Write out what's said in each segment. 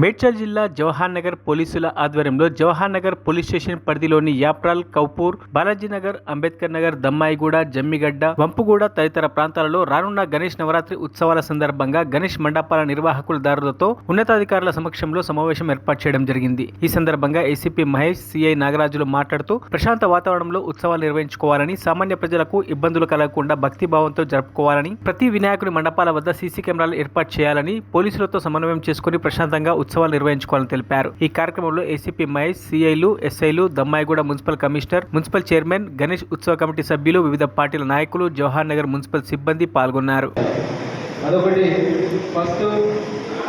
మేడ్చల్ జిల్లా జవహర్ నగర్ పోలీసుల ఆధ్వర్యంలో జవహర్ నగర్ పోలీస్ స్టేషన్ పరిధిలోని యాప్రాల్ కౌపూర్ బాలాజీనగర్ అంబేద్కర్ నగర్ దమ్మాయిగూడ జమ్మిగడ్డ వంపుగూడ తదితర ప్రాంతాలలో రానున్న గణేష్ నవరాత్రి ఉత్సవాల సందర్భంగా గణేష్ మండపాల నిర్వాహకులదారులతో ఉన్నతాధికారుల సమక్షంలో సమావేశం ఏర్పాటు చేయడం జరిగింది. ఈ సందర్భంగా ఏసీపీ మహేష్ సిఐ నాగరాజులు మాట్లాడుతూ ప్రశాంత వాతావరణంలో ఉత్సవాలు నిర్వహించుకోవాలని సామాన్య ప్రజలకు ఇబ్బందులు కలగకుండా భక్తిభావంతో జరుపుకోవాలని ప్రతి వినాయకుని మండపాల వద్ద సీసీ కెమెరాలు ఏర్పాటు చేయాలని పోలీసులతో సమన్వయం చేసుకుని ప్రశాంతంగా ఉత్సవాలు నిర్వహించుకోవాలని తెలిపారు. ఈ కార్యక్రమంలో ఏసీపీ మహేష్ సిఐలు ఎస్ఐలు Dammaiguda municipal commissioner municipal chairman Ganesh ఉత్సవ కమిటీ సభ్యులు వివిధ పార్టీల నాయకులు జవహర్ నగర్ మున్సిపల్ సిబ్బంది పాల్గొన్నారు. అదొకటి. ఫస్ట్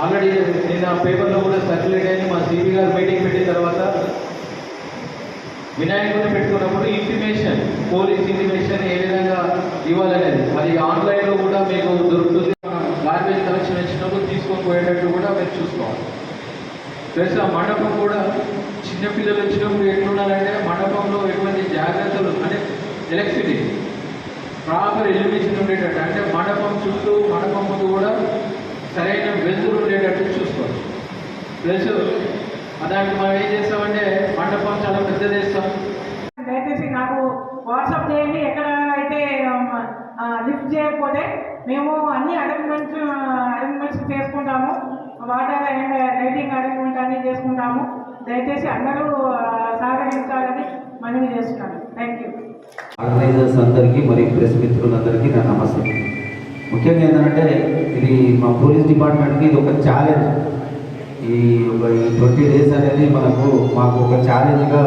ఆల్రెడీ నిన్న పేపర్లో కూడా సర్క్యులేట్ అయింది. మా సిపి గారు మీటింగ్ పెట్టిన తర్వాత వినాయకుడిని పెట్టుకున్నప్పుడు ఇంటిమేషన్ పోలీస్ ఇంటిమేషన్ ఏ విధంగా ఇవ్వాలనేది. అది ఆన్లైన్లో కూడా మీకు దొరుకుతుంది. గార్బేజ్ కలెక్షన్ వచ్చినప్పుడు తీసుకొని పోయేటట్టు కూడా మీరు చూసుకోవాలి. ప్లస్ ఆ మండపం కూడా చిన్నపిల్లలు వచ్చినప్పుడు ఎట్లున్నారంటే మండపంలో ఎటువంటి జాగ్రత్తలు అంటే ఎలక్ట్రిసిటీ ప్రాపర్ ఎలిమినేషన్ ఉండేటట్టు అంటే మండపం చుట్టూ మండపం ముందు కూడా సరైన వెలుతురు ఉండేటట్టు చూసుకోవచ్చు. ప్లస్ దానికి మనం ఏం చేస్తామంటే మండపం చాలా పెద్దది వేస్తాం దయచేసి నాకు వాట్సాప్ చేయండి ఎక్కడ అయితే లిఫ్ట్ చేయకపోతే మేము అన్ని అరేంజ్మెంట్స్ అరేంజ్మెంట్స్ చేసుకుంటాము. వాటర్ అండ్ లైటింగ్ అరేంజ్మెంట్ అన్ని చేసుకుంటాము. దయచేసి అందరూ సహకరించాలని మనవి చేస్తున్నాను. థ్యాంక్ యూ ఆర్గనైజర్స్ అందరికీ మరియు ప్రెస్ మిత్రులందరికీ నా నమస్తే. ముఖ్యంగా ఏంటంటే ఇది మా పోలీస్ డిపార్ట్మెంట్కి ఇది ఒక ఛాలెంజ్ ఈ ఒక ఈ ట్వంటీ డేస్ అనేది మనకు మాకు ఒక ఛాలెంజ్గా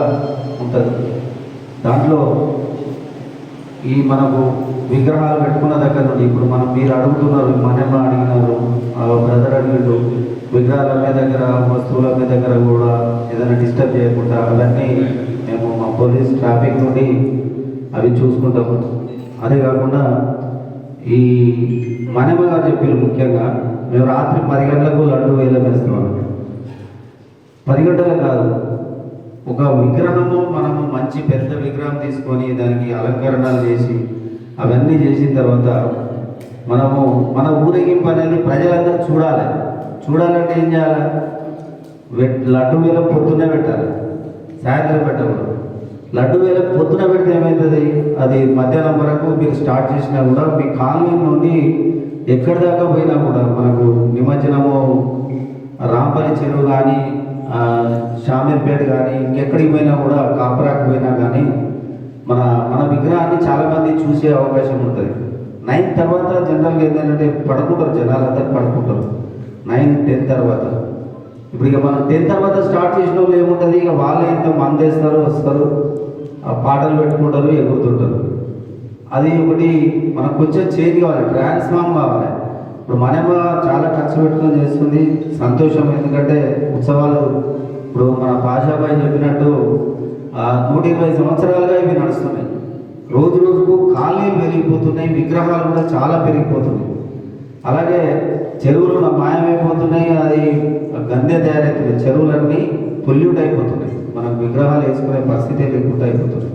ఉంటుంది. దాంట్లో ఈ మనకు విగ్రహాలు పెట్టుకున్న దగ్గర నుండి ఇప్పుడు మనం మీరు అడుగుతున్నారు మన విగ్రహాల మీ దగ్గర వస్తువుల మీ దగ్గర కూడా ఏదైనా డిస్టర్బ్ చేయకుండా అవన్నీ మేము మా పోలీస్ ట్రాఫిక్ నుండి అవి చూసుకుంటాము. అదే కాకుండా ఈ మనమ గారు చెప్పారు ముఖ్యంగా మేము రాత్రి పది గంటలకు లడ్డు వేలం వేస్తున్నాం పది గంటలే కాదు. ఒక విగ్రహము మనము మంచి పెద్ద విగ్రహం తీసుకొని దానికి అలంకరణలు చేసి అవన్నీ చేసిన తర్వాత మనము మన ఊరేగింపు అనేది ప్రజలందరూ చూడాలి. చూడాలంటే ఏం చేయాలి? లడ్డు వేల పొద్దున్నే పెట్టాలి. సాయంత్రం పెట్టకూడదు. లడ్డు వేల పొద్దున పెడితే ఏమవుతుంది అది మధ్యాహ్నం వరకు మీరు స్టార్ట్ చేసినా కూడా మీ కాలనీ నుండి ఎక్కడి దాకా పోయినా కూడా మనకు నిమజ్జనము రాంపల్లి చెరువు కానీ షామీర్పేట కానీ ఇంకెక్కడికి పోయినా కూడా కాపరాకు పోయినా కానీ మన మన విగ్రహాన్ని చాలామంది చూసే అవకాశం ఉంటుంది. నైన్ తర్వాత జనరల్గా ఏంటంటే పడుకుంటారు జనాలు అందరూ పడుకుంటారు. నైన్ టెన్ తర్వాత. ఇప్పుడు ఇక మనం టెన్ తర్వాత స్టార్ట్ చేసిన వాళ్ళు ఏముంటుంది? ఇక వాళ్ళే ఎంత మందేస్తారు వస్తారు. ఆ పాటలు పెట్టుకుంటారు ఎగురుతుంటారు. అది ఒకటి మనకు కొంచెం చేంజ్ కావాలి ట్రాన్స్ఫార్మ్ కావాలి. ఇప్పుడు మనమ్మ చాలా ఖర్చు పెట్టుకొని చేస్తుంది సంతోషం. ఎందుకంటే ఉత్సవాలు ఇప్పుడు మన భాషాబాయి చెప్పినట్టు నూట ఇరవై సంవత్సరాలుగా ఇవి నడుస్తున్నాయి. రోజు రోజుకు కాలనీలు పెరిగిపోతున్నాయి విగ్రహాలు కూడా చాలా పెరిగిపోతున్నాయి. అలాగే చెరువులు మాయమైపోతున్నాయి అది గందె తయారవుతుంది చెరువులన్నీ పొల్యూట్ అయిపోతున్నాయి. మనం విగ్రహాలు వేసుకునే పరిస్థితి లేకుండా అయిపోతుంది